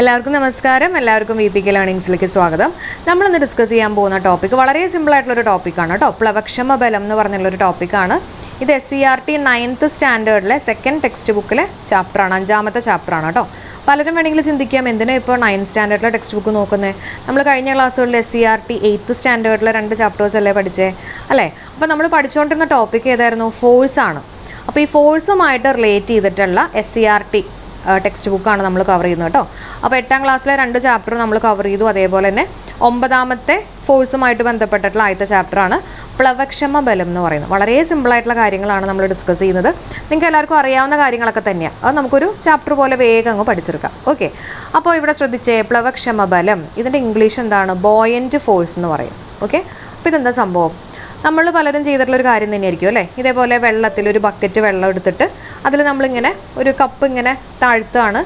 എല്ലാവർക്കും നമസ്കാരം. എല്ലാവർക്കും വി പി കെ ലേണിങ്സിലേക്ക് സ്വാഗതം. നമ്മളിന്ന് ഡിസ്കസ് ചെയ്യാൻ പോകുന്ന ടോപ്പിക് വളരെ സിമ്പിൾ ആയിട്ടുള്ളൊരു ടോപ്പിക്കാണ് കേട്ടോ. പ്ലവക്ഷമ ബലം എന്ന് പറഞ്ഞുള്ളൊരു ടോപ്പിക്കാണ് ഇത് S C R T ninth സ്റ്റാൻഡേർഡിലെ second text ബുക്കിലെ ചാപ്റ്ററാണ് അഞ്ചാമത്തെ ചാപ്റ്ററാണ് കേട്ടോ. പലരും വേണമെങ്കിൽ ചിന്തിക്കാം എന്തിനാ ഇപ്പോൾ നയൻത് സ്റ്റാൻഡേർഡിലെ ടെക്സ്റ്റ് ബുക്ക് നോക്കുന്നത് നമ്മൾ കഴിഞ്ഞ ക്ലാസ്സുകളിൽ S C R T eighth സ്റ്റാൻഡേർഡിലെ രണ്ട് ചാപ്റ്റേഴ്സ് അല്ലേ പഠിച്ചേ? അല്ലേ? അപ്പോൾ നമ്മൾ പഠിച്ചുകൊണ്ടിരുന്ന ടോപ്പിക് ഏതായിരുന്നു? ഫോഴ്സാണ് അപ്പോൾ ഈ ഫോഴ്സുമായിട്ട് റിലേറ്റ് ചെയ്തിട്ടുള്ള S C R T text ബുക്കാണ് നമ്മൾ കവർ ചെയ്യുന്നത് കേട്ടോ. അപ്പോൾ എട്ടാം ക്ലാസ്സിലെ രണ്ട് ചാപ്റ്റർ നമ്മൾ കവർ ചെയ്തു. അതേപോലെ തന്നെ ഒമ്പതാമത്തെ ഫോഴ്സുമായിട്ട് ബന്ധപ്പെട്ടിട്ടുള്ള ആദ്യത്തെ ചാപ്റ്ററാണ് പ്ലവക്ഷമ ബലം എന്ന് പറയുന്നത്. വളരെ സിമ്പിളായിട്ടുള്ള കാര്യങ്ങളാണ് നമ്മൾ ഡിസ്കസ് ചെയ്യുന്നത്. നിങ്ങൾക്ക് എല്ലാവർക്കും അറിയാവുന്ന കാര്യങ്ങളൊക്കെ തന്നെയാണ് അത് നമുക്കൊരു ചാപ്റ്റർ പോലെ വേഗം അങ്ങ് പഠിച്ചെടുക്കാം. ഓക്കെ അപ്പോൾ ഇവിടെ ശ്രദ്ധിച്ചേ പ്ലവക്ഷമ ബലം. ഇതിന്റെ ഇംഗ്ലീഷ് എന്താണ്? ബോയന്റ് ഫോഴ്സ് എന്ന് പറയും. ഓക്കെ അപ്പോൾ ഇതെന്താ സംഭവം? നമ്മൾ പലരും ചെയ്തിട്ടുള്ള ഒരു കാര്യം തന്നെയായിരിക്കും അല്ലേ? ഇതേപോലെ വെള്ളത്തിൽ ഒരു ബക്കറ്റ് വെള്ളം എടുത്തിട്ട് അതിൽ നമ്മളിങ്ങനെ ഒരു കപ്പ് ഇങ്ങനെ താഴ്ത്തുകയാണ്.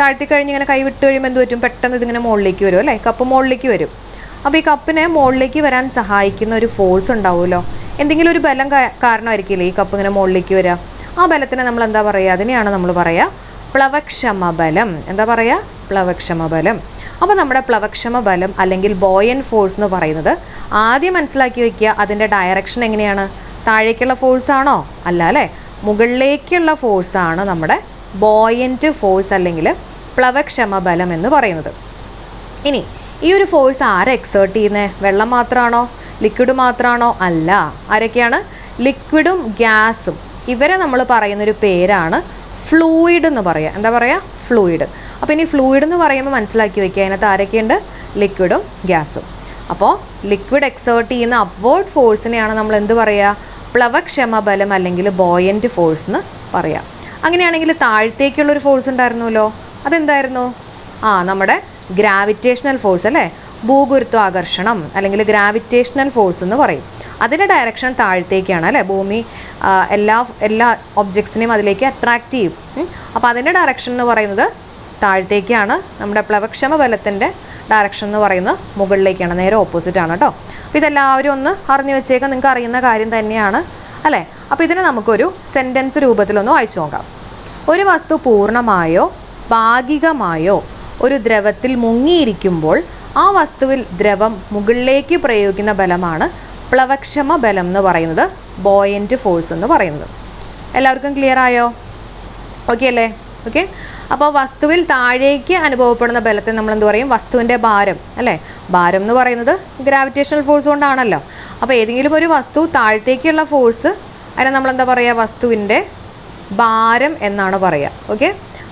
താഴ്ത്തി കഴിഞ്ഞ് ഇങ്ങനെ കൈ വിട്ട് കഴിയുമ്പോൾ എന്ത് പറ്റും? പെട്ടെന്ന് ഇതിങ്ങനെ മുകളിലേക്ക് വരും അല്ലേ? കപ്പ് മുകളിലേക്ക് വരും. അപ്പോൾ ഈ കപ്പിനെ മുകളിലേക്ക് വരാൻ സഹായിക്കുന്ന ഒരു ഫോഴ്സ് ഉണ്ടാവുമല്ലോ? എന്തെങ്കിലും ഒരു ബലം കാരണമായിരിക്കില്ലേ ഈ കപ്പ് ഇങ്ങനെ മുകളിലേക്ക് വരിക ആ ബലത്തിനെ നമ്മൾ എന്താ പറയുക അതിനെയാണ് നമ്മൾ പറയുക പ്ലവക്ഷമബലം എന്താ പറയുക പ്ലവക്ഷമ ബലം. അപ്പോൾ നമ്മുടെ പ്ലവക്ഷമ ബലം അല്ലെങ്കിൽ ബോയൻ ഫോഴ്സ് എന്ന് പറയുന്നത് ആദ്യം മനസ്സിലാക്കി വയ്ക്കുക അതിന്റെ ഡയറക്ഷൻ എങ്ങനെയാണ്? താഴേക്കുള്ള ഫോഴ്സ് ആണോ? അല്ല അല്ലേ? മുകളിലേക്കുള്ള ആണ് നമ്മുടെ ബോയന്റ് ഫോഴ്സ് അല്ലെങ്കിൽ പ്ലവക്ഷമ ബലം എന്ന് പറയുന്നത്. ഇനി ഈ ഒരു ഫോഴ്സ് ആരെ എക്സേർട്ട് ചെയ്യുന്നത് വെള്ളം മാത്രമാണോ ലിക്വിഡ് മാത്രമാണോ അല്ല. ആരൊക്കെയാണ്? ലിക്വിഡും ഗ്യാസും ഇവരെ നമ്മൾ പറയുന്നൊരു പേരാണ് ഫ്ലൂയിഡ് എന്ന് പറയുക എന്താ പറയുക ഫ്ലൂയിഡ് അപ്പോൾ ഇനി ഫ്ലൂയിഡ് എന്ന് പറയുമ്പോൾ മനസ്സിലാക്കി വയ്ക്കുക അതിനകത്ത് ആരൊക്കെയുണ്ട്? ലിക്വിഡും ഗ്യാസും അപ്പോൾ ലിക്വിഡ് എക്സേർട്ട് ചെയ്യുന്ന അപ്വേർഡ് ഫോഴ്സിനെയാണ് നമ്മൾ എന്ത് പറയുക പ്ലവക്ഷമ ബലം അല്ലെങ്കിൽ ബോയന്റ് ഫോഴ്സ് എന്ന് പറയാം. അങ്ങനെയാണെങ്കിൽ താഴത്തേക്കുള്ളൊരു ഫോഴ്സ് ഉണ്ടായിരുന്നല്ലോ. അതെന്തായിരുന്നു? ആ നമ്മുടെ ഗ്രാവിറ്റേഷണൽ ഫോഴ്സ് അല്ലേ? ഭൂഗുരുത്വാകർഷണം അല്ലെങ്കിൽ ഗ്രാവിറ്റേഷണൽ ഫോഴ്സ് എന്ന് പറയും. അതിന്റെ ഡയറക്ഷൻ താഴത്തേക്കാണ് അല്ലേ? ഭൂമി എല്ലാ എല്ലാ ഒബ്ജക്ട്സിനെയും അതിലേക്ക് അട്രാക്റ്റ് ചെയ്യും. അപ്പോൾ അതിന്റെ ഡയറക്ഷൻ എന്ന് പറയുന്നത് താഴത്തേക്കാണ്. നമ്മുടെ പ്ലവക്ഷമ ബലത്തിന്റെ ഡയറക്ഷൻ എന്ന് പറയുന്നത് മുകളിലേക്കാണ്. നേരെ ഓപ്പോസിറ്റ് ആണ് കേട്ടോ. അപ്പോൾ ഇതെല്ലാവരും ഒന്ന് അറിഞ്ഞു വെച്ചേക്കാം. നിങ്ങൾക്ക് അറിയുന്ന കാര്യം തന്നെയാണ് അല്ലേ? അപ്പോൾ ഇതിനെ നമുക്കൊരു സെന്റൻസ് രൂപത്തിലൊന്ന് വായിച്ചു നോക്കാം. ഒരു വസ്തു പൂർണമായോ ഭാഗികമായോ ഒരു ദ്രവത്തിൽ മുങ്ങിയിരിക്കുമ്പോൾ ആ വസ്തുവിൽ ദ്രവം മുകളിലേക്ക് പ്രയോഗിക്കുന്ന ബലമാണ് പ്ലവക്ഷമ ബലം എന്ന് പറയുന്നത് ബോയന്റ് ഫോഴ്സ് എന്ന് പറയുന്നത്. എല്ലാവർക്കും ക്ലിയർ ആയോ? ഓക്കെ അല്ലേ? ഓക്കെ അപ്പോൾ വസ്തുവിൽ താഴേക്ക് അനുഭവപ്പെടുന്ന ബലത്തെ നമ്മൾ എന്ത് പറയും? വസ്തുവിന്റെ ഭാരം അല്ലേ? ഭാരം എന്ന് പറയുന്നത് ഗ്രാവിറ്റേഷണൽ ഫോഴ്സ് കൊണ്ടാണല്ലോ. അപ്പോൾ ഏതെങ്കിലും ഒരു വസ്തു താഴത്തേക്കുള്ള ഫോഴ്സ് അതിനെ നമ്മൾ എന്താ പറയുക? വസ്തുവിന്റെ ഭാരം എന്നാണ് പറയുക. ഓക്കെ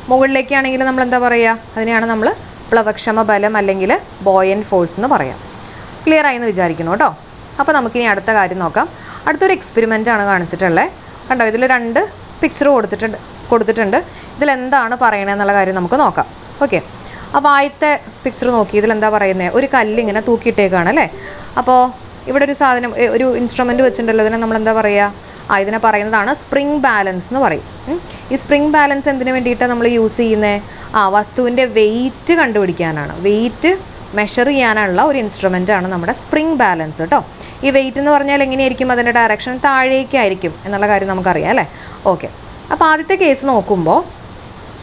മുകളിലേക്കാണെങ്കിൽ നമ്മൾ എന്താ പറയുക? അതിനെയാണ് നമ്മൾ പ്ലവക്ഷമ ബലം അല്ലെങ്കിൽ ബോയൻ ഫോഴ്സ് എന്ന് പറയാം ക്ലിയർ ആയി എന്ന് വിചാരിക്കുന്നു കേട്ടോ. അപ്പോൾ നമുക്കിനി അടുത്ത കാര്യം നോക്കാം. അടുത്തൊരു എക്സ്പെരിമെന്റ് ആണ് കാണിച്ചിട്ടുള്ളത് കണ്ടോ ഇതിൽ രണ്ട് പിക്ചർ കൊടുത്തിട്ടുണ്ട് കൊടുത്തിട്ടുണ്ട്. ഇതിലെന്താണ് പറയണതെന്നുള്ള കാര്യം നമുക്ക് നോക്കാം. ഓക്കെ അപ്പോൾ ആദ്യത്തെ പിക്ചർ നോക്കി ഇതിലെന്താ പറയുന്നത് ഒരു കല്ലിങ്ങനെ തൂക്കിയിട്ടേക്കാണ് അല്ലേ? അപ്പോൾ ഇവിടെ ഒരു സാധനം ഒരു ഇൻസ്ട്രുമെന്റ് വെച്ചിട്ടുണ്ടല്ലോ ഇതിനെ നമ്മൾ എന്താ പറയുക ആ ഇതിനെ പറയുന്നതാണ് സ്പ്രിംഗ് ബാലൻസ് എന്ന് പറയും. ഈ സ്പ്രിംഗ് ബാലൻസ് എന്തിനു വേണ്ടിയിട്ടാണ് നമ്മൾ യൂസ് ചെയ്യുന്നത് ആ വസ്തുവിന്റെ വെയിറ്റ് കണ്ടുപിടിക്കാനാണ്. വെയിറ്റ് മെഷർ ചെയ്യാനുള്ള ഒരു ഇൻസ്ട്രുമെന്റ് ആണ് നമ്മുടെ സ്പ്രിംഗ് ബാലൻസ് കേട്ടോ ഈ വെയിറ്റ് എന്ന് പറഞ്ഞാൽ എങ്ങനെയായിരിക്കും? അതിന്റെ ഡയറക്ഷൻ താഴേക്കായിരിക്കും എന്നുള്ള കാര്യം നമുക്കറിയാം അല്ലേ? ഓക്കെ അപ്പോൾ ആദ്യത്തെ കേസ് നോക്കുമ്പോൾ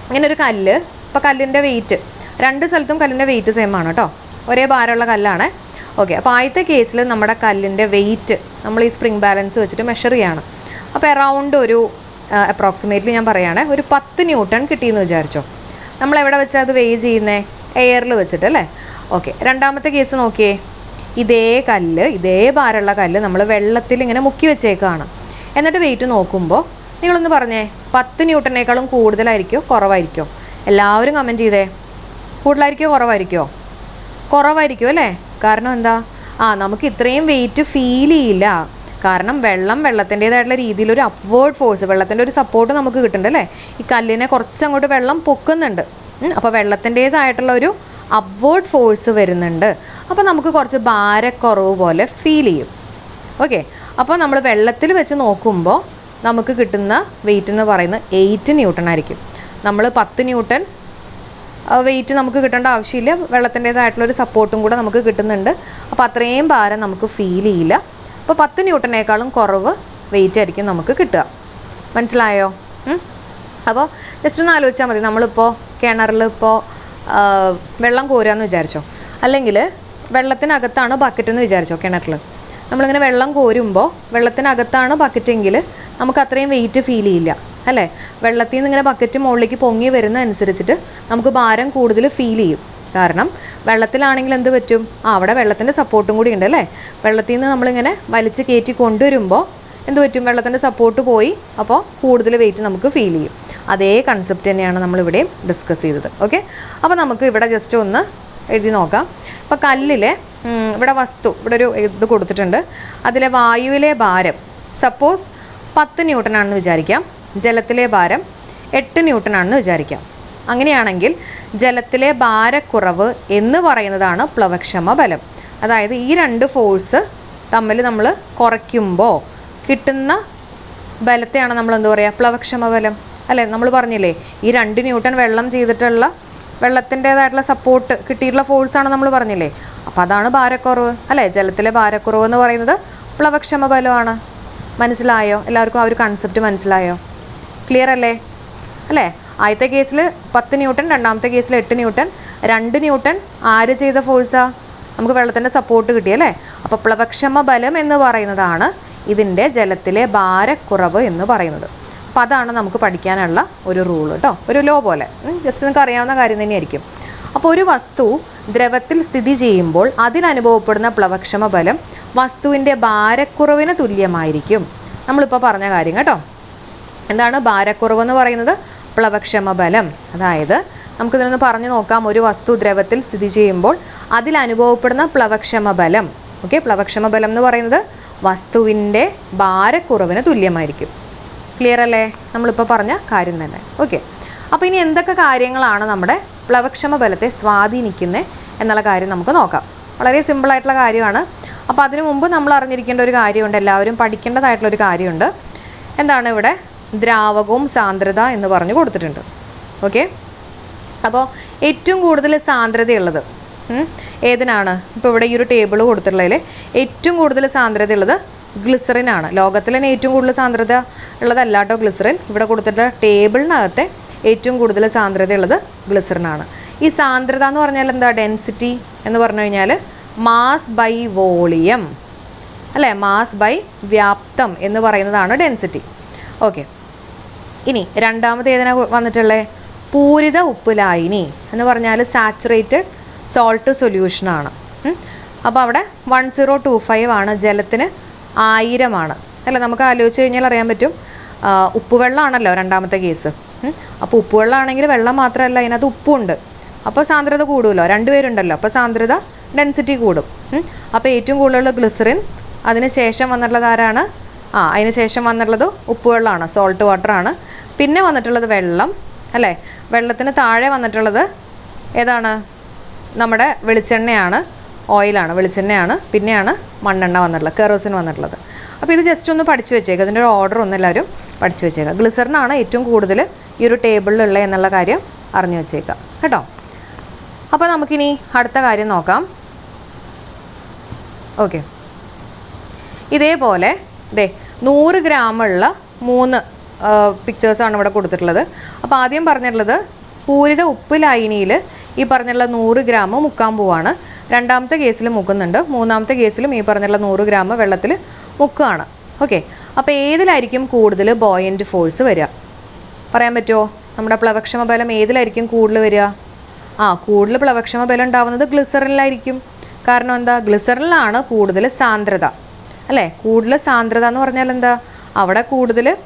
ഇങ്ങനെ ഒരു കല്ല് ഇപ്പോൾ കല്ലിന്റെ വെയിറ്റ് രണ്ട് സ്ഥലത്തും കല്ലിന്റെ വെയിറ്റ് സെയിം ആണ് കേട്ടോ ഒരേ ഭാരമുള്ള കല്ലാണ്. ഓക്കെ അപ്പോൾ ആദ്യത്തെ കേസിൽ നമ്മുടെ കല്ലിന്റെ വെയിറ്റ് നമ്മൾ ഈ സ്പ്രിംഗ് ബാലൻസ് വെച്ചിട്ട് മെഷർ ചെയ്യാണ്. അപ്പോൾ എറൗണ്ട് ഒരു അപ്രോക്സിമേറ്റ്ലി ഞാൻ പറയുകയാണെ ഒരു പത്ത് ന്യൂട്ടൺ കിട്ടിയെന്ന് വിചാരിച്ചോ. നമ്മൾ എവിടെ വെച്ചാൽ അത് വെയ് ചെയ്യുന്നേ? എയറിൽ വെച്ചിട്ട് അല്ലേ ഓക്കെ രണ്ടാമത്തെ കേസ് നോക്കിയേ. ഇതേ കല്ല് ഇതേ ഭാരമുള്ള കല്ല് നമ്മൾ വെള്ളത്തിൽ ഇങ്ങനെ മുക്കി വെച്ചേക്കാണ്. എന്നിട്ട് വെയിറ്റ് നോക്കുമ്പോൾ നിങ്ങളൊന്ന് പറഞ്ഞേ പത്ത് ന്യൂട്ടനേക്കാളും കൂടുതലായിരിക്കോ കുറവായിരിക്കോ? എല്ലാവരും കമന്റ് ചെയ്തേ. കൂടുതലായിരിക്കോ കുറവായിരിക്കോ? കുറവായിരിക്കും അല്ലേ? കാരണം എന്താ? ആ നമുക്ക് ഇത്രയും വെയിറ്റ് ഫീൽ ചെയ്യില്ല. കാരണം വെള്ളം വെള്ളത്തിന്റെതായിട്ടുള്ള രീതിയിൽ ഒരു അപ്വേർഡ് ഫോഴ്സ് വെള്ളത്തിന്റെ ഒരു സപ്പോർട്ട് നമുക്ക് കിട്ടുന്നുണ്ട് അല്ലേ? ഈ കല്ലിനെ കുറച്ചങ്ങോട്ട് വെള്ളം പൊക്കുന്നുണ്ട്. അപ്പോൾ വെള്ളത്തിന്റെതായിട്ടുള്ള ഒരു അപ്വേർഡ് ഫോഴ്സ് വരുന്നുണ്ട്. അപ്പോൾ നമുക്ക് കുറച്ച് ഭാരക്കുറവ് പോലെ ഫീൽ ചെയ്യും. ഓക്കെ അപ്പോൾ നമ്മൾ വെള്ളത്തിൽ വെച്ച് നോക്കുമ്പോൾ നമുക്ക് കിട്ടുന്ന വെയിറ്റ് എന്ന് പറയുന്നത് എയ്റ്റ് ന്യൂട്ടൺ ആയിരിക്കും. നമ്മൾ പത്ത് ന്യൂട്ടൺ വെയിറ്റ് നമുക്ക് കിട്ടേണ്ട ആവശ്യമില്ല. വെള്ളത്തിന്റേതായിട്ടുള്ളൊരു സപ്പോർട്ടും കൂടെ നമുക്ക് കിട്ടുന്നുണ്ട്. അപ്പോൾ അത്രയും ഭാരം നമുക്ക് ഫീൽ ചെയ്യില്ല. അപ്പോൾ പത്ത് ന്യൂട്ടനേക്കാളും കുറവ് വെയിറ്റ് ആയിരിക്കും നമുക്ക് കിട്ടുക. മനസ്സിലായോ? അപ്പോൾ ജസ്റ്റ് ഒന്ന് ആലോചിച്ചാൽ മതി. നമ്മളിപ്പോൾ കിണറിൽ ഇപ്പോൾ വെള്ളം കോരുകയെന്ന് വിചാരിച്ചോ? അല്ലെങ്കിൽ വെള്ളത്തിനകത്താണ് ബക്കറ്റ് എന്ന് വിചാരിച്ചോ കിണറ്റിൽ നമ്മളിങ്ങനെ വെള്ളം കോരുമ്പോൾ വെള്ളത്തിനകത്താണ് ബക്കറ്റെങ്കിൽ നമുക്ക് അത്രയും വെയിറ്റ് ഫീൽ ചെയ്യില്ല അല്ലേ? വെള്ളത്തിൽ നിന്ന് ഇങ്ങനെ ബക്കറ്റ് മുകളിലേക്ക് പൊങ്ങി വരുന്ന അനുസരിച്ചിട്ട് നമുക്ക് ഭാരം കൂടുതൽ ഫീൽ ചെയ്യും. കാരണം വെള്ളത്തിലാണെങ്കിൽ എന്ത് പറ്റും? ആ അവിടെ വെള്ളത്തിന്റെ സപ്പോർട്ടും കൂടി ഉണ്ട് അല്ലേ? വെള്ളത്തിൽ നിന്ന് നമ്മളിങ്ങനെ വലിച്ച് കയറ്റി കൊണ്ടുവരുമ്പോൾ എന്ത് പറ്റും? വെള്ളത്തിന്റെ സപ്പോർട്ട് പോയി അപ്പോൾ കൂടുതൽ വെയിറ്റ് നമുക്ക് ഫീൽ ചെയ്യും. അതേ കൺസെപ്റ്റ് തന്നെയാണ് നമ്മളിവിടെ ഡിസ്കസ് ചെയ്തത്. ഓക്കെ അപ്പോൾ നമുക്ക് ഇവിടെ ജസ്റ്റ് ഒന്ന് എഴുതി നോക്കാം. അപ്പോൾ കല്ലിലെ ഇവിടെ വസ്തു ഇവിടെ ഒരു ഇത് കൊടുത്തിട്ടുണ്ട്. അതിലെ വായുവിലെ ഭാരം സപ്പോസ് പത്ത് ന്യൂട്ടൺ ആണെന്ന് വിചാരിക്കാം. ജലത്തിലെ ഭാരം എട്ട് ന്യൂട്ടൺ ആണെന്ന് വിചാരിക്കാം. അങ്ങനെയാണെങ്കിൽ ജലത്തിലെ ഭാരക്കുറവ് എന്ന് പറയുന്നതാണ് പ്ലവക്ഷമ ബലം. അതായത് ഈ രണ്ട് ഫോഴ്സ് തമ്മിൽ നമ്മൾ കുറയ്ക്കുമ്പോൾ കിട്ടുന്ന ബലത്തെയാണ് നമ്മൾ എന്താ പറയുക പ്ലവക്ഷമ ബലം. അല്ലേ? നമ്മൾ പറഞ്ഞില്ലേ ഈ രണ്ട് ന്യൂട്ടൺ വെള്ളം ചെയ്തിട്ടുള്ള വെള്ളത്തിന്റെതായിട്ടുള്ള സപ്പോർട്ട് കിട്ടിയിട്ടുള്ള ഫോഴ്സ് ആണ് നമ്മൾ പറഞ്ഞില്ലേ. അപ്പോൾ അതാണ് ഭാരക്കുറവ്. അല്ലേ? ജലത്തിലെ ഭാരക്കുറവ് എന്ന് പറയുന്നത് പ്ലവക്ഷമ ബലമാണ്. മനസ്സിലായോ? എല്ലാവർക്കും ആ ഒരു കൺസെപ്റ്റ് മനസ്സിലായോ? ക്ലിയർ അല്ലേ? അല്ലേ? ആദ്യത്തെ കേസിൽ പത്ത് ന്യൂട്ടൺ രണ്ടാമത്തെ കേസിൽ എട്ട് ന്യൂട്ടൺ രണ്ട് ന്യൂട്ടൺ ആര് ചെയ്ത ഫോഴ്സാ നമുക്ക് വെള്ളത്തിന്റെ സപ്പോർട്ട് കിട്ടി അല്ലേ? അപ്പോൾ പ്ലവക്ഷമ ബലം എന്ന് പറയുന്നതാണ് ഇതിന്റെ ജലത്തിലെ ഭാരക്കുറവ് എന്ന് പറയുന്നത്. അപ്പോൾ അതാണ് നമുക്ക് പഠിക്കാനുള്ള ഒരു റൂൾ കേട്ടോ ഒരു ലോ പോലെ. ജസ്റ്റ് നിങ്ങൾക്ക് അറിയാവുന്ന കാര്യം തന്നെയായിരിക്കും. അപ്പോൾ ഒരു വസ്തു ദ്രവത്തിൽ സ്ഥിതി ചെയ്യുമ്പോൾ അതിനനുഭവപ്പെടുന്ന പ്ലവക്ഷമ ബലം വസ്തുവിന്റെ ഭാരക്കുറവിന് തുല്യമായിരിക്കും. നമ്മളിപ്പോൾ പറഞ്ഞ കാര്യം കേട്ടോ. എന്താണ് ഭാരക്കുറവ് എന്ന് പറയുന്നത്? പ്ലവക്ഷമ ബലം. അതായത് നമുക്കിതിനൊന്ന് പറഞ്ഞു നോക്കാം. ഒരു വസ്തു ദ്രവത്തിൽ സ്ഥിതി ചെയ്യുമ്പോൾ അതിലനുഭവപ്പെടുന്ന പ്ലവക്ഷമ ബലം. ഓക്കെ പ്ലവക്ഷമ ബലം എന്ന് പറയുന്നത് വസ്തുവിന്റെ ഭാരക്കുറവിന് തുല്യമായിരിക്കും. ക്ലിയർ അല്ലേ? നമ്മളിപ്പോൾ പറഞ്ഞ കാര്യം തന്നെ. ഓക്കെ അപ്പോൾ ഇനി എന്തൊക്കെ കാര്യങ്ങളാണ് നമ്മുടെ പ്ലവക്ഷമ ബലത്തെ സ്വാധീനിക്കുന്നത് എന്നുള്ള കാര്യം നമുക്ക് നോക്കാം. വളരെ സിമ്പിളായിട്ടുള്ള കാര്യമാണ്. അപ്പോൾ അതിനു മുമ്പ് നമ്മൾ അറിഞ്ഞിരിക്കേണ്ട ഒരു കാര്യമുണ്ട്. എല്ലാവരും പഠിക്കേണ്ടതായിട്ടുള്ള ഒരു കാര്യമുണ്ട്. എന്താണ് ഇവിടെ? ദ്രാവകവും സാന്ദ്രത എന്ന് പറഞ്ഞു കൊടുത്തിട്ടുണ്ട്. ഓക്കെ അപ്പോൾ ഏറ്റവും കൂടുതൽ സാന്ദ്രതയുള്ളത് ഏതിനാണ്? ഇപ്പോൾ ഇവിടെ ഈ ഒരു ടേബിൾ കൊടുത്തിട്ടുള്ളതിൽ ഏറ്റവും കൂടുതൽ സാന്ദ്രതയുള്ളത് ഗ്ലിസറിനാണ്. ലോകത്തിൽ തന്നെ ഏറ്റവും കൂടുതൽ സാന്ദ്രത ഉള്ളതല്ല കേട്ടോ ഗ്ലിസറിൻ. ഇവിടെ കൊടുത്തിട്ടുള്ള ടേബിളിനകത്തെ ഏറ്റവും കൂടുതൽ സാന്ദ്രതയുള്ളത് ഗ്ലിസറിനാണ്. ഈ സാന്ദ്രത എന്ന് പറഞ്ഞാൽ എന്താ? ഡെൻസിറ്റി എന്ന് പറഞ്ഞു കഴിഞ്ഞാൽ മാസ് ബൈ വോളിയം. അല്ലേ? മാസ് ബൈ വ്യാപ്തം എന്ന് പറയുന്നതാണ് ഡെൻസിറ്റി. ഓക്കെ. ഇനി രണ്ടാമത് ഏതിനാ വന്നിട്ടുള്ളത് പൂരിത ഉപ്പ് ലായിനി എന്ന് പറഞ്ഞാൽ സാച്ചുറേറ്റഡ് സോൾട്ട് സൊല്യൂഷനാണ്. അപ്പോൾ അവിടെ വൺ സീറോ ടു ഫൈവ് ആണ് ജലത്തിന് ആയിരമാണ്. അല്ല നമുക്ക് ആലോചിച്ച് കഴിഞ്ഞാൽ അറിയാൻ പറ്റും ഉപ്പുവെള്ളമാണല്ലോ രണ്ടാമത്തെ കേസ്. അപ്പോൾ ഉപ്പുവെള്ളമാണെങ്കിൽ വെള്ളം മാത്രമല്ല അതിനകത്ത് ഉപ്പുണ്ട്. അപ്പോൾ സാന്ദ്രത കൂടുമല്ലോ രണ്ടുപേരുണ്ടല്ലോ അപ്പോൾ സാന്ദ്രത ഡെൻസിറ്റി കൂടും. അപ്പോൾ ഏറ്റവും കൂടുതലുള്ള ഗ്ലിസറിൻ അതിന് ശേഷം വന്നിട്ടുള്ളത് ആരാണ്? ആ അതിന് ശേഷം വന്നിട്ടുള്ളത് ഉപ്പുവെള്ളമാണ് സോൾട്ട് വാട്ടറാണ് പിന്നെ വന്നിട്ടുള്ളത് വെള്ളം അല്ലേ? വെള്ളത്തിന് താഴെ വന്നിട്ടുള്ളത് ഏതാണ്? നമ്മുടെ വെളിച്ചെണ്ണയാണ്. ഓയിലാണ് വെളിച്ചെണ്ണയാണ് പിന്നെയാണ് മണ്ണെണ്ണ വന്നിട്ടുള്ളത് കെറോസിൻ വന്നിട്ടുള്ളത്. അപ്പോൾ ഇത് ജസ്റ്റ് ഒന്ന് പഠിച്ചു വെച്ചേക്കുക അതിന്റെ ഒരു ഓർഡർ ഒന്ന് എല്ലാവരും പഠിച്ചു വെച്ചേക്കുക ഗ്ലിസറിനാണ് ഏറ്റവും കൂടുതൽ ഈ ഒരു ടേബിളിലുള്ള എന്നുള്ള കാര്യം അറിഞ്ഞു വെച്ചേക്കുക കേട്ടോ? അപ്പോൾ നമുക്കിനി അടുത്ത കാര്യം നോക്കാം. ഓക്കെ. ഇതേപോലെ ദേ നൂറ് ഗ്രാമുള്ള മൂന്ന് പിക്ചേഴ്സാണ് ഇവിടെ കൊടുത്തിട്ടുള്ളത്. അപ്പോൾ ആദ്യം പറഞ്ഞിട്ടുള്ളത് പൂരിത ഉപ്പ് ലൈനിയിൽ ഈ പറഞ്ഞുള്ള നൂറ് ഗ്രാം മുക്കാമ്പൂവാണ് പോവാണ്. രണ്ടാമത്തെ കേസിൽ മുക്കുന്നുണ്ട്. മൂന്നാമത്തെ കേസിലും ഈ പറഞ്ഞുള്ള നൂറ് ഗ്രാം വെള്ളത്തിൽ മുക്കുകയാണ് ഓക്കെ. അപ്പോൾ ഏതിലായിരിക്കും കൂടുതൽ ബോയിന്റ് ഫോഴ്സ് വരിക? പറയാൻ പറ്റുമോ? നമ്മുടെ പ്ലവക്ഷമ ബലം ഏതിലായിരിക്കും കൂടുതൽ വരിക? ആ കൂടുതൽ പ്ലവക്ഷമ ബലം ഉണ്ടാവുന്നത് ഗ്ലിസറിനിലായിരിക്കും കാരണം എന്താ? ഗ്ലിസറിനിലാണ് കൂടുതൽ സാന്ദ്രത. അല്ലേ? കൂടുതൽ സാന്ദ്രത എന്ന് പറഞ്ഞാൽ എന്താ? അവിടെ കൂടുതൽ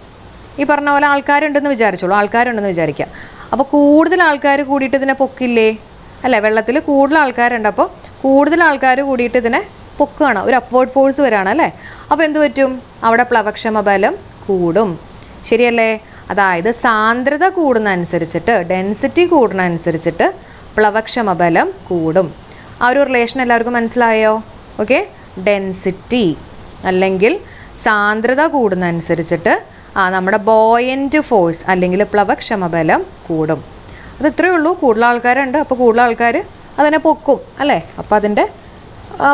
ഈ പറഞ്ഞ പോലെ ആൾക്കാരുണ്ടെന്ന് വിചാരിച്ചോളൂ. ആൾക്കാരുണ്ടെന്ന് വിചാരിക്കുക. അപ്പോൾ കൂടുതൽ ആൾക്കാർ കൂടിയിട്ട് ഇതിനെ പൊക്കില്ലേ? അല്ലേ? വെള്ളത്തിൽ കൂടുതൽ ആൾക്കാരുണ്ട്. അപ്പോൾ കൂടുതൽ ആൾക്കാർ കൂടിയിട്ട് ഇതിനെ പൊക്കുകയാണ്. ഒരു അപ്വേർഡ് ഫോഴ്സ് വരികയാണ് അല്ലേ? അപ്പോൾ എന്ത് പറ്റും? അവിടെ പ്ലവക്ഷമ ബലം കൂടും. ശരിയല്ലേ? അതായത് സാന്ദ്രത കൂടുന്ന അനുസരിച്ചിട്ട് ഡെൻസിറ്റി കൂടുന്ന അനുസരിച്ചിട്ട് പ്ലവക്ഷമ ബലം കൂടും. ആ ഒരു റിലേഷൻ എല്ലാവർക്കും മനസ്സിലായോ? ഓക്കെ ഡെൻസിറ്റി അല്ലെങ്കിൽ സാന്ദ്രത കൂടുന്ന അനുസരിച്ചിട്ട് ആ നമ്മുടെ ബോയന്റ് ഫോഴ്സ് അല്ലെങ്കിൽ പ്ലവക്ഷമബലം കൂടും. അത് ഇത്രയേ ഉള്ളൂ. കൂടുതൽ ആൾക്കാരുണ്ട്. അപ്പോൾ കൂടുതൽ ആൾക്കാർ അതിനെ പൊക്കും അല്ലേ? അപ്പോൾ അതിന്റെ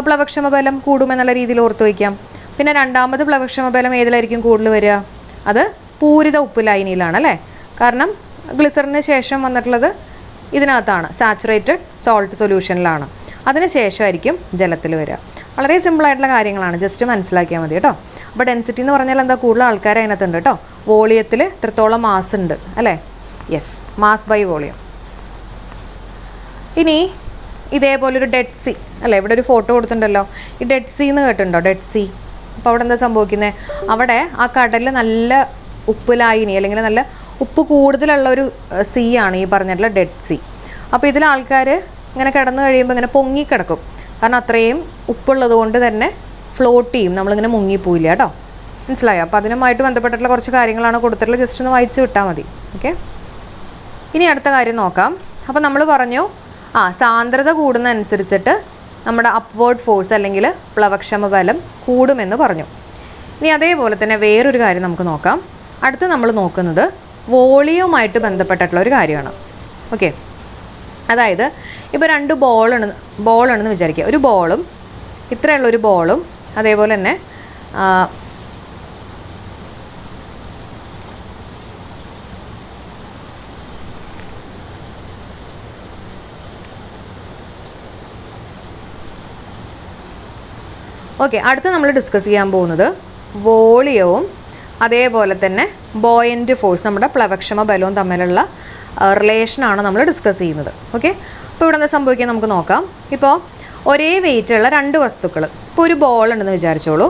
പ്ലവക്ഷമ ബലം കൂടുമെന്നുള്ള രീതിയിൽ ഓർത്ത് വയ്ക്കാം. പിന്നെ രണ്ടാമത് പ്ലവക്ഷമ ബലം ഏതിലായിരിക്കും കൂടുതൽ വരിക? അത് പൂരിത ഉപ്പ് ലൈനിയിലാണ് അല്ലേ? കാരണം ഗ്ലിസറിന് ശേഷം വന്നിട്ടുള്ളത് ഇതിനകത്താണ് സാച്ചുറേറ്റഡ് സോൾട്ട് സൊല്യൂഷനിലാണ്. അതിന് ശേഷമായിരിക്കും ജലത്തിൽ വരിക. വളരെ സിമ്പിളായിട്ടുള്ള കാര്യങ്ങളാണ് ജസ്റ്റ് മനസ്സിലാക്കിയാൽ മതി കേട്ടോ. അപ്പോൾ ഡെൻസിറ്റി എന്ന് പറഞ്ഞാൽ എന്താ? കൂടുതൽ ആൾക്കാർ അതിനകത്തുണ്ട് കേട്ടോ. വോളിയത്തിൽ ഇത്രത്തോളം മാസ് ഉണ്ട് അല്ലേ? യെസ് മാസ് ബൈ വോളിയം ഇനി ഇതേപോലൊരു ഡെഡ് സി അല്ലേ ഇവിടെ ഒരു ഫോട്ടോ കൊടുത്തിട്ടുണ്ടല്ലോ. ഈ ഡെഡ് സി എന്ന് കേട്ടിട്ടുണ്ടോ? ഡെഡ് സി അപ്പോൾ അവിടെ എന്താ സംഭവിക്കുന്നത് അവിടെ ആ കടലിൽ നല്ല ഉപ്പ് ലായിനി അല്ലെങ്കിൽ നല്ല ഉപ്പ് കൂടുതലുള്ള ഒരു സീ ആണ് ഈ പറഞ്ഞിട്ടുള്ള ഡെഡ് സി അപ്പോൾ ഇതിൽ ആൾക്കാർ ഇങ്ങനെ കിടന്നു കഴിയുമ്പോൾ ഇങ്ങനെ പൊങ്ങിക്കിടക്കും കാരണം അത്രയും ഉപ്പുള്ളത് കൊണ്ട് തന്നെ ഫ്ലോട്ട് ചെയ്യും. നമ്മളിങ്ങനെ മുങ്ങിപ്പോയില്ല കേട്ടോ. മനസ്സിലായോ? അപ്പോൾ അതിനുമായിട്ട് ബന്ധപ്പെട്ടിട്ടുള്ള കുറച്ച് കാര്യങ്ങളാണ് കൊടുത്തിട്ടുള്ളത് ജസ്റ്റ് ഒന്ന് വായിച്ച് വിട്ടാൽ മതി. ഓക്കെ ഇനി അടുത്ത കാര്യം നോക്കാം. അപ്പോൾ നമ്മൾ പറഞ്ഞു ആ സാന്ദ്രത കൂടുന്നതനുസരിച്ചിട്ട് നമ്മുടെ അപ്വേർഡ് ഫോഴ്സ് അല്ലെങ്കിൽ പ്ലവക്ഷമ ബലം കൂടുമെന്ന് പറഞ്ഞു. ഇനി അതേപോലെ തന്നെ വേറൊരു കാര്യം നമുക്ക് നോക്കാം. അടുത്ത് നമ്മൾ നോക്കുന്നത് വോളിയവുമായിട്ട് ബന്ധപ്പെട്ടിട്ടുള്ള ഒരു കാര്യമാണ്. ഓക്കെ? അതായത് ഇപ്പോൾ രണ്ട് ബോളാണ് ബോളാണെന്ന് വിചാരിക്കുക. ഒരു ബോളും ഇത്രയുള്ള ഒരു ബോളും അതേപോലെ തന്നെ ഓക്കെ അടുത്ത് നമ്മൾ ഡിസ്കസ് ചെയ്യാൻ പോകുന്നത് വോളിയവും അതേപോലെ തന്നെ ബോയന്റ് ഫോഴ്സ് നമ്മുടെ പ്ലവക്ഷമ ബലവും തമ്മിലുള്ള റിലേഷനാണ് നമ്മൾ ഡിസ്കസ് ചെയ്യുന്നത്. ഓക്കെ അപ്പോൾ ഇവിടെ എന്താ സംഭവിക്കുക നമുക്ക് നോക്കാം. ഇപ്പോൾ ഒരേ വെയിറ്റുള്ള രണ്ട് വസ്തുക്കൾ ഇപ്പോൾ ഒരു ബോൾ ഉണ്ടെന്ന് വിചാരിച്ചോളൂ.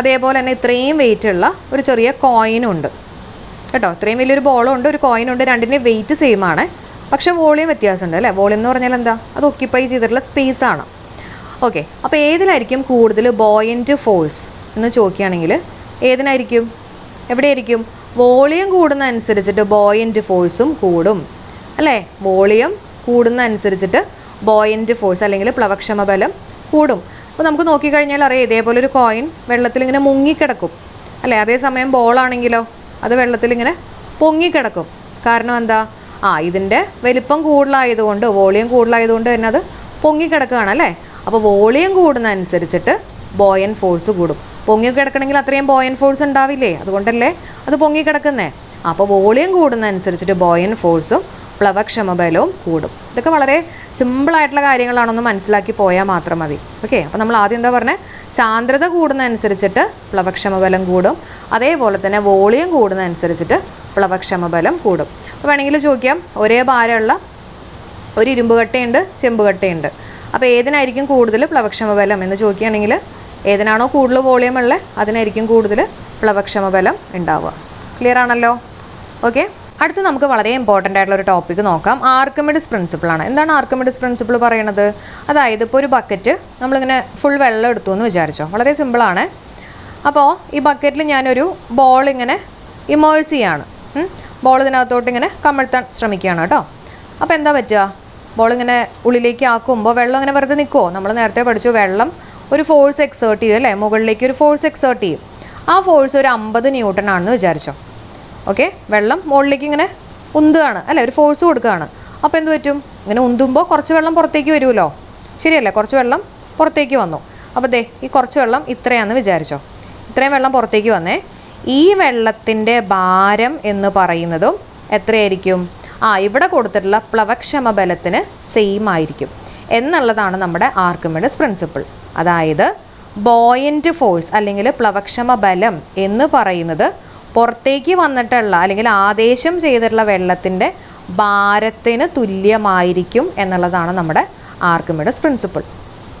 അതേപോലെ തന്നെ ഇത്രയും വെയിറ്റുള്ള ഒരു ചെറിയ കോയിനും ഉണ്ട്. കേട്ടോ? ഇത്രയും വലിയൊരു ബോളും ഉണ്ട് ഒരു കോയിനും ഉണ്ട് രണ്ടിന്റെ വെയിറ്റ് സെയിം ആണ്. പക്ഷേ വോളിയം വ്യത്യാസമുണ്ട് അല്ലേ? വോളിയം എന്ന് പറഞ്ഞാൽ എന്താ? അത് ഒക്യുപ്പൈ ചെയ്തിട്ടുള്ള സ്പേസ് ആണ്. ഓക്കെ അപ്പോൾ ഏതിലായിരിക്കും കൂടുതൽ ബോയന്റ് ഫോഴ്സ് എന്ന് ചോദിക്കുകയാണെങ്കിൽ ഏതിനായിരിക്കും? എവിടെയായിരിക്കും? വോളിയം കൂടുന്ന അനുസരിച്ചിട്ട് ബോയന്റ് ഫോഴ്സും കൂടും. അല്ലേ? വോളിയം കൂടുന്ന അനുസരിച്ചിട്ട് ബോയന്റ് ഫോഴ്സ് അല്ലെങ്കിൽ പ്ലവക്ഷമബലം കൂടും. അപ്പോൾ നമുക്ക് നോക്കിക്കഴിഞ്ഞാൽ അറിയാം ഇതേപോലെ ഒരു കോയിൻ വെള്ളത്തിൽ ഇങ്ങനെ മുങ്ങിക്കിടക്കും. അല്ലേ? അതേസമയം ബോളാണെങ്കിലോ അത് വെള്ളത്തിൽ ഇങ്ങനെ പൊങ്ങിക്കിടക്കും. കാരണം എന്താ? ആ ഇതിന്റെ വലിപ്പം കൂടുതലായതുകൊണ്ട് വോളിയം കൂടുതലായതുകൊണ്ട് തന്നെ അത് പൊങ്ങിക്കിടക്കുകയാണ് അല്ലേ? അപ്പോൾ വോളിയം കൂടുന്ന അനുസരിച്ചിട്ട് ബോയൻ ഫോഴ്സ് കൂടും. പൊങ്ങി കിടക്കണമെങ്കിൽ അത്രയും ബോയൻ ഫോഴ്സ് ഉണ്ടാവില്ലേ? അതുകൊണ്ടല്ലേ അത് പൊങ്ങി കിടക്കുന്നേ. അപ്പോൾ വോളിയം കൂടുന്ന അനുസരിച്ചിട്ട് ബോയൻ ഫോഴ്സും പ്ലവക്ഷമബലവും കൂടും. ഇതൊക്കെ വളരെ സിമ്പിളായിട്ടുള്ള കാര്യങ്ങളാണെന്ന് മനസ്സിലാക്കി പോയാൽ മാത്രം മതി. ഓക്കെ അപ്പോൾ നമ്മൾ ആദ്യം എന്താ പറഞ്ഞത് സാന്ദ്രത കൂടുന്ന അനുസരിച്ചിട്ട് പ്ലവക്ഷമ ബലം കൂടും. അതേപോലെ തന്നെ വോളിയം കൂടുന്ന അനുസരിച്ചിട്ട് പ്ലവക്ഷമ ബലം കൂടും. അപ്പോൾ വേണമെങ്കിൽ ചോദിക്കാം. ഒരേ ഭാരമുള്ള ഒരു ഇരുമ്പ് കട്ടയുണ്ട് ചെമ്പ് കട്ടയുണ്ട്. അപ്പോൾ ഏതിനായിരിക്കും കൂടുതൽ പ്ലവക്ഷമ ബലം എന്ന് ചോദിക്കുകയാണെങ്കിൽ ഏതിനാണോ കൂടുതൽ വോളിയം ഉള്ളത് അതിനായിരിക്കും കൂടുതൽ പ്ലവക്ഷമ ബലം ഉണ്ടാവുക. ക്ലിയർ ആണല്ലോ? ഓക്കെ അടുത്ത് നമുക്ക് വളരെ ഇമ്പോർട്ടന്റ് ആയിട്ടുള്ള ഒരു ടോപ്പിക്ക് നോക്കാം. ആർക്കമിഡിസ് പ്രിൻസിപ്പിൾ ആണ്. എന്താണ് ആർക്കമിഡിസ് പ്രിൻസിപ്പിൾ പറയണത്? അതായത് ഇപ്പോൾ ഒരു ബക്കറ്റ് നമ്മളിങ്ങനെ ഫുൾ വെള്ളം എടുത്തു എന്ന് വിചാരിച്ചോ? വളരെ സിമ്പിളാണ് അപ്പോൾ ഈ ബക്കറ്റിൽ ഞാനൊരു ബോൾ ഇങ്ങനെ ഇമേഴ്സ് ചെയ്യാണ്. ബോൾ ഇതിനകത്തോട്ട് ഇങ്ങനെ കമഴ്ത്താൻ ശ്രമിക്കുകയാണ് കേട്ടോ. അപ്പോൾ എന്താ പറ്റുക? ബോൾ ഇങ്ങനെ ഉള്ളിലേക്ക് ആക്കുമ്പോൾ വെള്ളം അങ്ങനെ വെറുതെ നിൽക്കുമോ നമ്മൾ നേരത്തെ പഠിച്ചു വെള്ളം ഒരു ഫോഴ്സ് എക്സേർട്ട് ചെയ്യും അല്ലേ? മുകളിലേക്ക് ഒരു ഫോഴ്സ് എക്സേർട്ട് ചെയ്യും. ആ ഫോഴ്സ് ഒരു അമ്പത് ന്യൂട്ടൺ ആണെന്ന് വിചാരിച്ചോ. ഓക്കെ? വെള്ളം മുകളിലേക്ക് ഇങ്ങനെ ഉന്തുകയാണ്. അല്ലേ? ഒരു ഫോഴ്സ് കൊടുക്കുകയാണ്. അപ്പോൾ എന്ത് പറ്റും? ഇങ്ങനെ ഉന്തുമ്പോൾ കുറച്ച് വെള്ളം പുറത്തേക്ക് വരുമല്ലോ. ശരിയല്ലേ? കുറച്ച് വെള്ളം പുറത്തേക്ക് വന്നു. അപ്പോൾ ദേ ഈ കുറച്ച് വെള്ളം ഇത്രയാണെന്ന് വിചാരിച്ചോ. ഇത്രയും വെള്ളം പുറത്തേക്ക് വന്നേ. ഈ വെള്ളത്തിന്റെ ഭാരം എന്ന് പറയുന്നതും എത്രയായിരിക്കും? ആ ഇവിടെ കൊടുത്തിട്ടുള്ള പ്ലവക്ഷമ ബലത്തിന് സെയിം ആയിരിക്കും. എന്നുള്ളതാണ് നമ്മുടെ ആർക്കിമിഡസ് പ്രിൻസിപ്പിൾ അതായത് ബോയന്റ് ഫോഴ്സ് അല്ലെങ്കിൽ പ്ലവക്ഷമ ബലം എന്ന് പറയുന്നത് പുറത്തേക്ക് വന്നിട്ടുള്ള അല്ലെങ്കിൽ ആദേശം ചെയ്തിട്ടുള്ള വെള്ളത്തിന്റെ ഭാരത്തിന് തുല്യമായിരിക്കും എന്നുള്ളതാണ് നമ്മുടെ ആർക്കിമിഡസ് പ്രിൻസിപ്പിൾ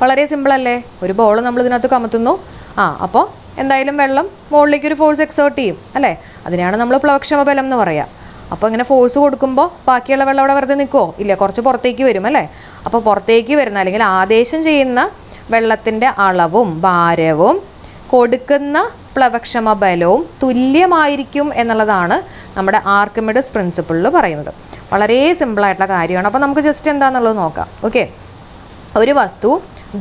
വളരെ സിമ്പിൾ അല്ലേ? ഒരു ബോൾ നമ്മൾ ഇതിനകത്ത് കമത്തുന്നു. ആ അപ്പോൾ എന്തായാലും വെള്ളം മുകളിലേക്ക് ഒരു ഫോഴ്സ് എക്സേർട്ട് ചെയ്യും അല്ലേ? അതിനെയാണ് നമ്മൾ പ്ലവക്ഷമ ബലം എന്ന് പറയുക അപ്പോൾ ഇങ്ങനെ ഫോഴ്സ് കൊടുക്കുമ്പോൾ ബാക്കിയുള്ള വെള്ളം അവിടെ വെറുതെ നിൽക്കുമോ ഇല്ല കുറച്ച് പുറത്തേക്ക് വരും അല്ലേ? അപ്പോൾ പുറത്തേക്ക് വരുന്ന അല്ലെങ്കിൽ ആദേശം ചെയ്യുന്ന വെള്ളത്തിന്റെ അളവും ഭാരവും കൊടുക്കുന്ന പ്ലവക്ഷമ ബലവും തുല്യമായിരിക്കും എന്നുള്ളതാണ് നമ്മുടെ ആർക്കിമിഡസ് പ്രിൻസിപ്പിളിൽ പറയുന്നത്. വളരെ സിമ്പിളായിട്ടുള്ള കാര്യമാണ്. അപ്പോൾ നമുക്ക് ജസ്റ്റ് എന്താണെന്നുള്ളത് നോക്കാം. ഓക്കെ ഒരു വസ്തു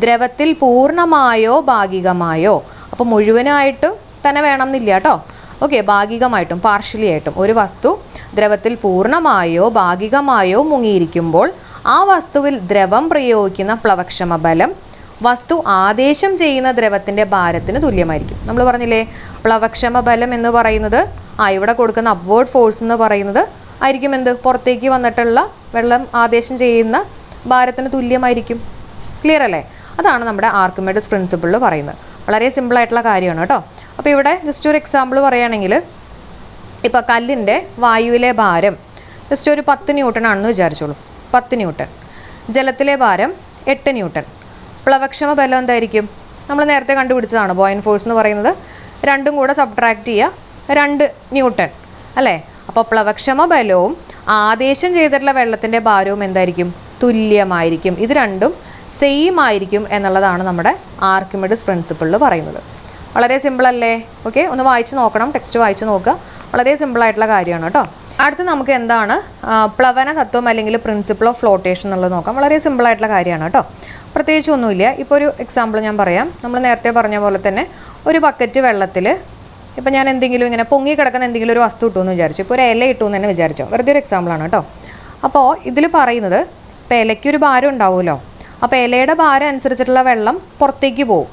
ദ്രവത്തിൽ പൂർണമായോ ഭാഗികമായോ? അപ്പോൾ മുഴുവനായിട്ട് തന്നെ വേണമെന്നില്ല കേട്ടോ. ഓക്കെ ഭാഗികമായിട്ടും പാർഷ്യലി ആയിട്ടും ഒരു വസ്തു ദ്രവത്തിൽ പൂർണമായോ ഭാഗികമായോ മുങ്ങിയിരിക്കുമ്പോൾ ആ വസ്തുവിൽ ദ്രവം പ്രയോഗിക്കുന്ന പ്ലവക്ഷമ ബലം വസ്തു ആദേശം ചെയ്യുന്ന ദ്രവത്തിന്റെ ഭാരത്തിന് തുല്യമായിരിക്കും. നമ്മൾ പറഞ്ഞില്ലേ പ്ലവക്ഷമ ബലം എന്ന് പറയുന്നത് ആ ഇവിടെ കൊടുക്കുന്ന അപ്വേർഡ് ഫോഴ്സ് എന്ന് പറയുന്നത് ആയിരിക്കും എന്ത്? പുറത്തേക്ക് വന്നിട്ടുള്ള വെള്ളം ആദേശം ചെയ്യുന്ന ഭാരത്തിന് തുല്യമായിരിക്കും. ക്ലിയർ അല്ലേ? അതാണ് നമ്മുടെ ആർക്കുമേഡസ് പ്രിൻസിപ്പിളിൽ പറയുന്നത്. വളരെ സിമ്പിളായിട്ടുള്ള കാര്യമാണ് കേട്ടോ. അപ്പോൾ ഇവിടെ ജസ്റ്റ് ഒരു എക്സാമ്പിൾ പറയുകയാണെങ്കിൽ ഇപ്പോൾ കല്ലിന്റെ വായുവിലെ ഭാരം ജസ്റ്റ് ഒരു പത്ത് ന്യൂട്ടൺ ആണെന്ന് വിചാരിച്ചോളൂ. പത്ത് ന്യൂട്ടൺ. ജലത്തിലെ ഭാരം എട്ട് ന്യൂട്ടൺ. പ്ലവക്ഷമ ബലം എന്തായിരിക്കും? നമ്മൾ നേരത്തെ കണ്ടുപിടിച്ചതാണ് ബോയിൻ ഫോഴ്സ് എന്ന് പറയുന്നത്. രണ്ടും കൂടെ സബ്ട്രാക്റ്റ് ചെയ്യുക രണ്ട് ന്യൂട്ടൺ. അല്ലേ? അപ്പോൾ പ്ലവക്ഷമ ബലവും ആദേശം ചെയ്തിട്ടുള്ള വെള്ളത്തിന്റെ ഭാരവും എന്തായിരിക്കും? തുല്യമായിരിക്കും. ഇത് രണ്ടും സെയിം ആയിരിക്കും എന്നുള്ളതാണ് നമ്മുടെ ആർക്കിമിഡിസ് പ്രിൻസിപ്പിളിൽ പറയുന്നത്. വളരെ സിമ്പിൾ അല്ലേ? ഓക്കെ ഒന്ന് വായിച്ച് നോക്കണം ടെക്സ്റ്റ് വായിച്ച് നോക്കുക. വളരെ സിമ്പിൾ ആയിട്ടുള്ള കാര്യമാണ് കേട്ടോ. അടുത്ത് നമുക്ക് എന്താണ്? പ്ലവന തത്വം അല്ലെങ്കിൽ പ്രിൻസിപ്പിൾ ഓഫ് ഫ്ലോട്ടേഷൻ എന്നുള്ളത് നോക്കാം. വളരെ സിമ്പിൾ ആയിട്ടുള്ള കാര്യമാണ് കേട്ടോ. പ്രത്യേകിച്ച് ഒന്നുമില്ല. ഇപ്പോൾ ഒരു എക്സാമ്പിൾ ഞാൻ പറയാം. നമ്മൾ നേരത്തെ പറഞ്ഞ പോലെ തന്നെ ഒരു ബക്കറ്റ് വെള്ളത്തിൽ ഇപ്പം ഞാൻ എന്തെങ്കിലും ഇങ്ങനെ പൊങ്ങി കിടക്കുന്ന എന്തെങ്കിലും ഒരു വസ്തു ഇട്ടു എന്ന് വിചാരിച്ചു. ഇപ്പോൾ ഒരു ഇല ഇട്ടു എന്ന് തന്നെ വിചാരിച്ചോ. വെറുതെ ഒരു എക്സാമ്പിളാണ് കേട്ടോ. അപ്പോൾ ഇതിൽ പറയുന്നത് ഇപ്പോൾ ഇലയ്ക്കൊരു ഭാരം ഉണ്ടാവുമല്ലോ. അപ്പോൾ ഇലയുടെ ഭാരം അനുസരിച്ചിട്ടുള്ള വെള്ളം പുറത്തേക്ക് പോകും.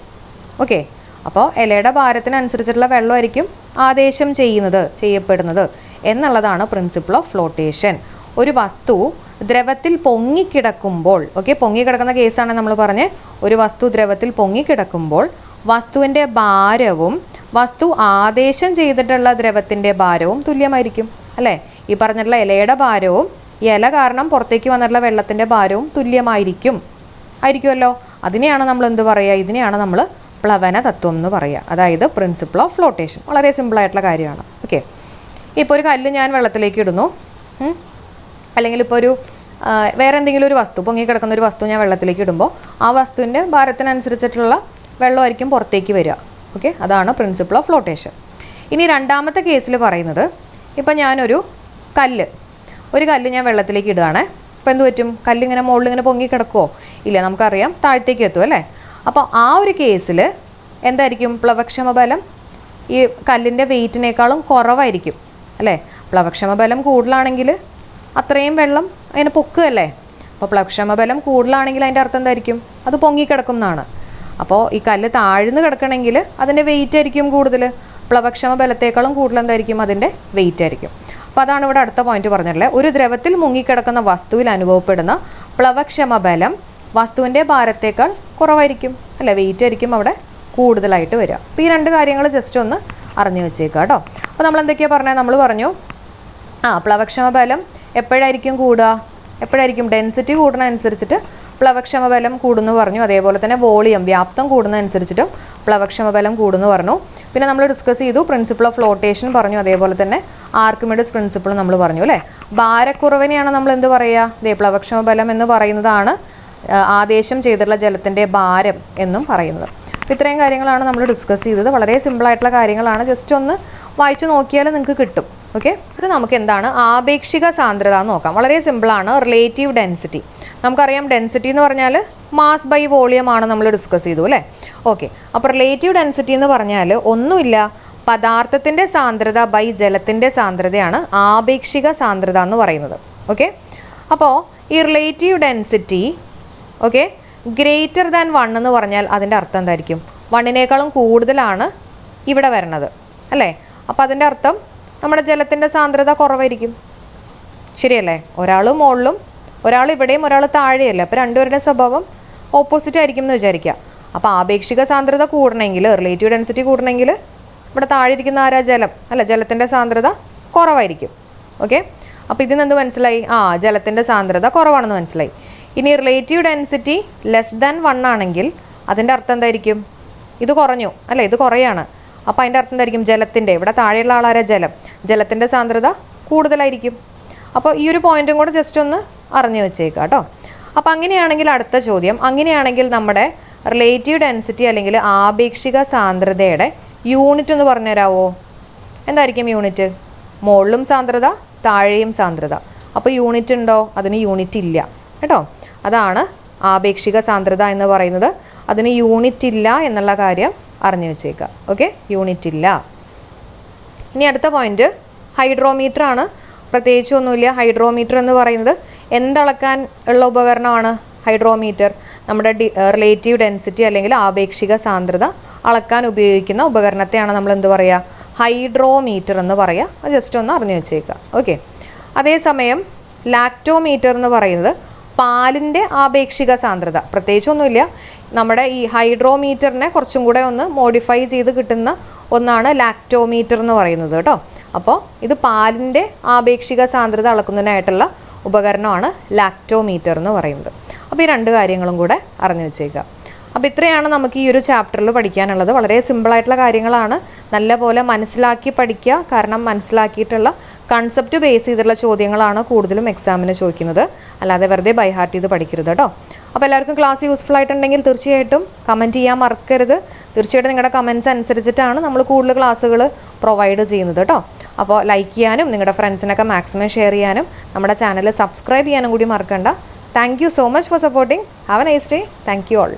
ഓക്കെ അപ്പോൾ ഇലയുടെ ഭാരത്തിനനുസരിച്ചിട്ടുള്ള വെള്ളമായിരിക്കും ആദേശം ചെയ്യുന്നത് ചെയ്യപ്പെടുന്നത് എന്നുള്ളതാണ് പ്രിൻസിപ്പിൾ ഓഫ് ഫ്ലോട്ടേഷൻ ഒരു വസ്തു ദ്രവത്തിൽ പൊങ്ങിക്കിടക്കുമ്പോൾ ഓക്കെ പൊങ്ങിക്കിടക്കുന്ന കേസാണ് നമ്മൾ പറഞ്ഞ് ഒരു വസ്തു ദ്രവത്തിൽ പൊങ്ങിക്കിടക്കുമ്പോൾ വസ്തുവിന്റെ ഭാരവും വസ്തു ആദേശം ചെയ്തിട്ടുള്ള ദ്രവത്തിന്റെ ഭാരവും തുല്യമായിരിക്കും അല്ലേ? ഈ പറഞ്ഞിട്ടുള്ള ഇലയുടെ ഭാരവും ഇല കാരണം പുറത്തേക്ക് വന്നിട്ടുള്ള വെള്ളത്തിന്റെ ഭാരവും തുല്യമായിരിക്കും ആയിരിക്കുമല്ലോ? അതിനെയാണ് നമ്മൾ എന്ത് പറയുക? ഇതിനെയാണ് നമ്മൾ പ്ലവന തത്വം എന്ന് പറയുക അതായത് പ്രിൻസിപ്പിൾ ഓഫ് ഫ്ലോട്ടേഷൻ വളരെ സിമ്പിളായിട്ടുള്ള കാര്യമാണ്. ഓക്കെ ഇപ്പോൾ ഒരു കല്ല് ഞാൻ വെള്ളത്തിലേക്ക് ഇടുന്നു. അല്ലെങ്കിൽ ഇപ്പോൾ ഒരു വേറെ എന്തെങ്കിലും ഒരു വസ്തു പൊങ്ങി കിടക്കുന്ന ഒരു വസ്തു ഞാൻ വെള്ളത്തിലേക്ക് ഇടുമ്പോൾ ആ വസ്തുവിന്റെ ഭാരത്തിനനുസരിച്ചിട്ടുള്ള വെള്ളമായിരിക്കും പുറത്തേക്ക് വരിക. ഓക്കെ അതാണ് പ്രിൻസിപ്പിൾ ഓഫ് ഫ്ലോട്ടേഷൻ ഇനി രണ്ടാമത്തെ കേസിൽ പറയുന്നത് ഇപ്പം ഞാനൊരു കല്ല് ഒരു കല്ല് ഞാൻ വെള്ളത്തിലേക്ക് ഇടുകയാണേ. അപ്പോൾ എന്ത് പറ്റും? കല്ലിങ്ങനെ മുകളിൽ ഇങ്ങനെ പൊങ്ങി കിടക്കുമോ ഇല്ല നമുക്കറിയാം താഴത്തേക്ക് എത്തും അല്ലേ? അപ്പോൾ ആ ഒരു കേസിൽ എന്തായിരിക്കും പ്ലവക്ഷമ ബലം? ഈ കല്ലിന്റെ വെയിറ്റിനേക്കാളും കുറവായിരിക്കും അല്ലേ? പ്ലവക്ഷമ ബലം കൂടുതലാണെങ്കിൽ അത്രയും വെള്ളം അതിനെ പൊക്കുകയല്ലേ? അപ്പോൾ പ്ലവക്ഷമ ബലം കൂടുതലാണെങ്കിൽ അതിന്റെ അർത്ഥം എന്തായിരിക്കും? അത് പൊങ്ങിക്കിടക്കും എന്നാണ് അപ്പോൾ ഈ കല്ല് താഴ്ന്നു കിടക്കണമെങ്കിൽ അതിന്റെ വെയിറ്റ് ആയിരിക്കും കൂടുതൽ. പ്ലവക്ഷമ ബലത്തേക്കാളും കൂടുതൽ എന്തായിരിക്കും? അതിന്റെ വെയിറ്റ് ആയിരിക്കും. അപ്പോൾ അതാണ് ഇവിടെ അടുത്ത പോയിന്റ് പറഞ്ഞിട്ടുള്ളത്. ഒരു ദ്രവത്തിൽ മുങ്ങിക്കിടക്കുന്ന വസ്തുവിൽ അനുഭവപ്പെടുന്ന പ്ലവക്ഷമ ബലം വസ്തുവിന്റെ ഭാരത്തേക്കാൾ കുറവായിരിക്കും അല്ല വെയിറ്റ് ആയിരിക്കും അവിടെ കൂടുതലായിട്ട് വരിക. അപ്പോൾ ഈ രണ്ട് കാര്യങ്ങൾ ജസ്റ്റ് ഒന്ന് അറിഞ്ഞു വെച്ചേക്കുക കേട്ടോ. അപ്പോൾ നമ്മൾ എന്തൊക്കെയാണ് പറഞ്ഞത് നമ്മൾ പറഞ്ഞു ആ പ്ലവക്ഷമ ബലം എപ്പോഴായിരിക്കും കൂടുക? എപ്പോഴായിരിക്കും ഡെൻസിറ്റി കൂടുന്നതനുസരിച്ചിട്ട് പ്ലവക്ഷമ ബലം കൂടുന്നു പറഞ്ഞു. അതേപോലെ തന്നെ വോളിയം വ്യാപ്തം കൂടുന്നതനുസരിച്ചിട്ടും പ്ലവക്ഷമ ബലം കൂടുന്നു പറഞ്ഞു. പിന്നെ നമ്മൾ ഡിസ്കസ് ചെയ്തു പ്രിൻസിപ്പിൾ ഓഫ് ഫ്ലോട്ടേഷൻ പറഞ്ഞു. അതേപോലെ തന്നെ ആർക്കിമിഡിസ് പ്രിൻസിപ്പിൾ നമ്മൾ പറഞ്ഞു അല്ലേ? ഭാരക്കുറവിനെയാണ് നമ്മൾ എന്ത് പറയുക? ദേ പ്ലവക്ഷമ ബലം എന്ന് പറയുന്നതാണ് ആദേശം ചെയ്തിട്ടുള്ള ജലത്തിന്റെ ഭാരം എന്നും പറയുന്നത്. അപ്പോൾ ഇത്രയും കാര്യങ്ങളാണ് നമ്മൾ ഡിസ്കസ് ചെയ്തത്. വളരെ സിമ്പിളായിട്ടുള്ള കാര്യങ്ങളാണ്. ജസ്റ്റ് ഒന്ന് വായിച്ചു നോക്കിയാൽ നിങ്ങൾക്ക് കിട്ടും. ഓക്കെ ഇത് നമുക്ക് എന്താണ്? ആപേക്ഷിക സാന്ദ്രത എന്ന് നോക്കാം. വളരെ സിമ്പിളാണ് റിലേറ്റീവ് ഡെൻസിറ്റി നമുക്കറിയാം ഡെൻസിറ്റി എന്ന് പറഞ്ഞാൽ മാസ് ബൈ വോളിയം ആണ് നമ്മൾ ഡിസ്കസ് ചെയ്തു അല്ലേ? ഓക്കെ അപ്പോൾ റിലേറ്റീവ് ഡെൻസിറ്റി എന്ന് പറഞ്ഞാൽ ഒന്നുമില്ല. പദാർത്ഥത്തിന്റെ സാന്ദ്രത ബൈ ജലത്തിന്റെ സാന്ദ്രതയാണ് ആപേക്ഷിക സാന്ദ്രത എന്ന് പറയുന്നത്. ഓക്കെ അപ്പോൾ ഈ relative density okay greater than one എന്ന് പറഞ്ഞാൽ അതിന്റെ അർത്ഥം എന്തായിരിക്കും? വണ്ണിനേക്കാളും കൂടുതലാണ് ഇവിടെ വരണത് അല്ലേ? അപ്പോൾ അതിന്റെ അർത്ഥം നമ്മുടെ ജലത്തിന്റെ സാന്ദ്രത കുറവായിരിക്കും. ശരിയല്ലേ? ഒരാൾ മുകളിലും ഒരാൾ ഇവിടെയും ഒരാൾ താഴെയല്ലേ? അപ്പോൾ രണ്ടുപേരുടെ സ്വഭാവം ഓപ്പോസിറ്റ് ആയിരിക്കും എന്ന് വിചാരിക്കുക. അപ്പോൾ ആപേക്ഷിക സാന്ദ്രത കൂടണമെങ്കിൽ റിലേറ്റീവ് ഡെൻസിറ്റി കൂടണമെങ്കിൽ ഇവിടെ താഴെ ഇരിക്കുന്ന ആരാ? ജലം. അല്ല ജലത്തിന്റെ സാന്ദ്രത കുറവായിരിക്കും. ഓക്കെ അപ്പോൾ ഇതിൽ നിന്ന് എന്ത് മനസ്സിലായി? ആ ജലത്തിന്റെ സാന്ദ്രത കുറവാണെന്ന് മനസ്സിലായി. ഇനി relative density less than one ആണെങ്കിൽ അതിന്റെ അർത്ഥം എന്തായിരിക്കും? ഇത് കുറഞ്ഞു അല്ലേ? ഇത് കുറയാണ്. അപ്പോൾ അതിന്റെ അർത്ഥം എന്തായിരിക്കും? ജലത്തിന്റെ ഇവിടെ താഴെയുള്ള ആളാരാ? ജലം. ജലത്തിന്റെ സാന്ദ്രത കൂടുതലായിരിക്കും. അപ്പോൾ ഈ ഒരു പോയിന്റും കൂടെ ജസ്റ്റ് ഒന്ന് അറിഞ്ഞു വെച്ചേക്കുക കേട്ടോ. അപ്പോൾ അങ്ങനെയാണെങ്കിൽ അടുത്ത ചോദ്യം. അങ്ങനെയാണെങ്കിൽ നമ്മുടെ റിലേറ്റീവ് ഡെൻസിറ്റി അല്ലെങ്കിൽ ആപേക്ഷിക സാന്ദ്രതയുടെ യൂണിറ്റ് എന്ന് പറഞ്ഞുതരാവോ? എന്തായിരിക്കും യൂണിറ്റ് മുകളിലും സാന്ദ്രത താഴെയും സാന്ദ്രത. അപ്പോൾ യൂണിറ്റ് ഉണ്ടോ? അതിന് യൂണിറ്റ് ഇല്ല. കേട്ടോ. അതാണ് ആപേക്ഷിക സാന്ദ്രത എന്ന് പറയുന്നത്. അതിന് യൂണിറ്റ് ഇല്ല എന്നുള്ള കാര്യം അറിഞ്ഞു വെച്ചേക്കുക. ഓക്കെ യൂണിറ്റ് ഇല്ല. ഇനി അടുത്ത പോയിന്റ് ഹൈഡ്രോമീറ്റർ ആണ്. പ്രത്യേകിച്ച് ഒന്നുമില്ല. ഹൈഡ്രോമീറ്റർ എന്ന് പറയുന്നത് എന്തളക്കാൻ ഉള്ള ഉപകരണമാണ് ഹൈഡ്രോമീറ്റർ നമ്മുടെ ഡി റിലേറ്റീവ് ഡെൻസിറ്റി അല്ലെങ്കിൽ ആപേക്ഷിക സാന്ദ്രത അളക്കാൻ ഉപയോഗിക്കുന്ന ഉപകരണത്തെയാണ് നമ്മൾ എന്ത് പറയുക ഹൈഡ്രോമീറ്റർ എന്ന് പറയുക അത് ജസ്റ്റ് ഒന്ന് അറിഞ്ഞു വെച്ചേക്കുക. ഓക്കെ അതേസമയം ലാക്ടോമീറ്റർ എന്ന് പറയുന്നത് പാലിന്റെ ആപേക്ഷിക സാന്ദ്രത. പ്രത്യേകിച്ചൊന്നുമില്ല. നമ്മുടെ ഈ ഹൈഡ്രോമീറ്ററിനെ കുറച്ചും കൂടെ ഒന്ന് മോഡിഫൈ ചെയ്ത് കിട്ടുന്ന ഒന്നാണ് ലാക്ടോമീറ്റർ എന്ന് പറയുന്നത് കേട്ടോ. അപ്പോൾ ഇത് പാലിന്റെ ആപേക്ഷിക സാന്ദ്രത അളക്കുന്നതിനായിട്ടുള്ള ഉപകരണമാണ് ലാക്ടോമീറ്റർ എന്ന് പറയുന്നത്. അപ്പോൾ ഈ രണ്ട് കാര്യങ്ങളും കൂടെ അറിഞ്ഞു വെച്ചേക്കുക അപ്പോൾ ഇത്രയാണ് നമുക്ക് ഈ ഒരു ചാപ്റ്ററിൽ പഠിക്കാനുള്ളത്. വളരെ സിമ്പിളായിട്ടുള്ള കാര്യങ്ങളാണ്. നല്ലപോലെ മനസ്സിലാക്കി പഠിക്കുക കാരണം മനസ്സിലാക്കിയിട്ടുള്ള കൺസെപ്റ്റ് ബേസ് ചെയ്തിട്ടുള്ള ചോദ്യങ്ങളാണ് കൂടുതലും എക്സാമിന് ചോദിക്കുന്നത്. അല്ലാതെ വെറുതെ ബൈ ഹാർട്ട് ചെയ്ത് പഠിക്കരുത് കേട്ടോ. അപ്പോൾ എല്ലാവർക്കും ക്ലാസ് യൂസ്ഫുൾ ആയിട്ടുണ്ടെങ്കിൽ തീർച്ചയായിട്ടും കമന്റ് ചെയ്യാൻ മറക്കരുത്. തീർച്ചയായിട്ടും നിങ്ങളുടെ കമൻസ് അനുസരിച്ചിട്ടാണ് നമ്മൾ കൂടുതൽ ക്ലാസ്സുകൾ പ്രൊവൈഡ് ചെയ്യുന്നത് കേട്ടോ. അപ്പോൾ ലൈക്ക് ചെയ്യാനും നിങ്ങളുടെ ഫ്രണ്ട്സിനൊക്കെ മാക്സിമം ഷെയർ ചെയ്യാനും നമ്മുടെ ചാനൽ സബ്സ്ക്രൈബ് ചെയ്യാനും കൂടി മറക്കണ്ട. Thank you so much for supporting have a nice day thank you all